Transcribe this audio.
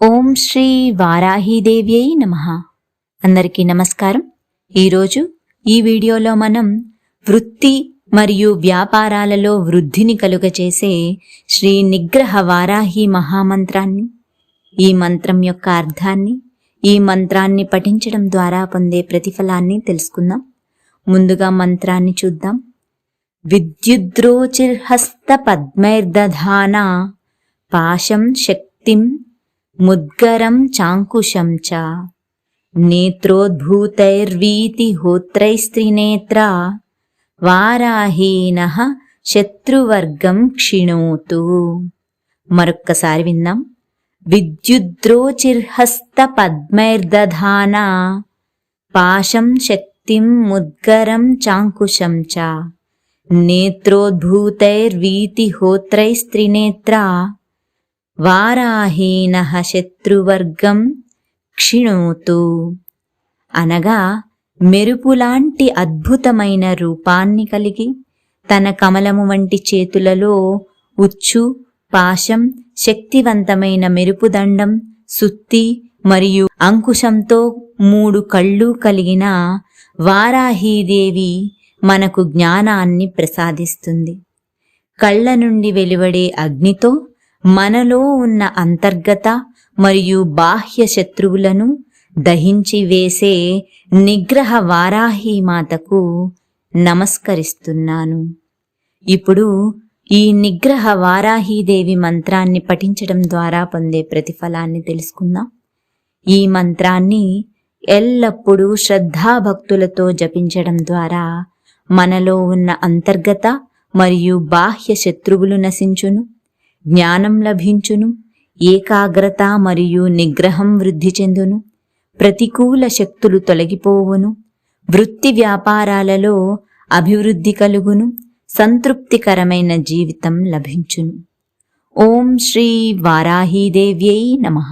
ఓం శ్రీ వారాహీదేవ్యై నమ. అందరికీ నమస్కారం. ఈరోజు ఈ వీడియోలో మనం వృత్తి మరియు వ్యాపారాలలో వృద్ధిని కలుగచేసే శ్రీ నిగ్రహ వారాహి మహామంత్రాన్ని ఈ మంత్రం యొక్క అర్థాన్ని ఈ మంత్రాన్ని పఠించడం ద్వారా పొందే ప్రతిఫలాన్ని తెలుసుకుందాం. ముందుగా మంత్రాన్ని చూద్దాం. విద్యుద్రోచిర్హస్త పద్మైర్దధాన పాశం శక్తిం ముద్గరం చాంకుశం చ. నేత్రోద్భూతైర్వీతిహోత్రైస్త్రినేత్ర. వారాహీన శత్రువర్గం క్షిణోతు. మరొక్కసారి విందాం. విద్యుద్రోచిర్హస్త పద్మైర్దధాన పాశం శక్తిం ముద్గరం చాంకుశం చ. నేత్రోద్భూతైర్వీతిహోత్రైస్త్రినేత్ర. వారాహీన శత్రువర్గం క్షిణోతు. అనగా మెరుపులాంటి అద్భుతమైన రూపాన్ని కలిగి తన కమలము వంటి చేతులలో ఉచ్చు పాశం శక్తివంతమైన మెరుపుదండం సుత్తి మరియు అంకుశంతో మూడు కళ్ళు కలిగిన వారాహీదేవి మనకు జ్ఞానాన్ని ప్రసాదిస్తుంది. కళ్ళ నుండి వెలువడే అగ్నితో మనలో ఉన్న అంతర్గత మరియు బాహ్య శత్రువులను దహించి వేసే నిగ్రహ వారాహి మాతకు నమస్కరిస్తున్నాను. ఇప్పుడు ఈ నిగ్రహ వారాహీదేవి మంత్రాన్ని పఠించడం ద్వారా పొందే ప్రతిఫలాన్ని తెలుసుకుందాం. ఈ మంత్రాన్ని ఎల్లప్పుడూ శ్రద్ధాభక్తులతో జపించడం ద్వారా మనలో ఉన్న అంతర్గత మరియు బాహ్య శత్రువులు నశించును. జ్ఞానం లభించును ఏకాగ్రత మరియు నిగ్రహం వృద్ధి చెందును ప్రతికూల శక్తులు తొలగిపోవును వృత్తి వ్యాపారాలలో అభివృద్ధి కలుగును సంతృప్తికరమైన జీవితం లభించును. ఓం శ్రీ వారాహీదేవ్యై నమః.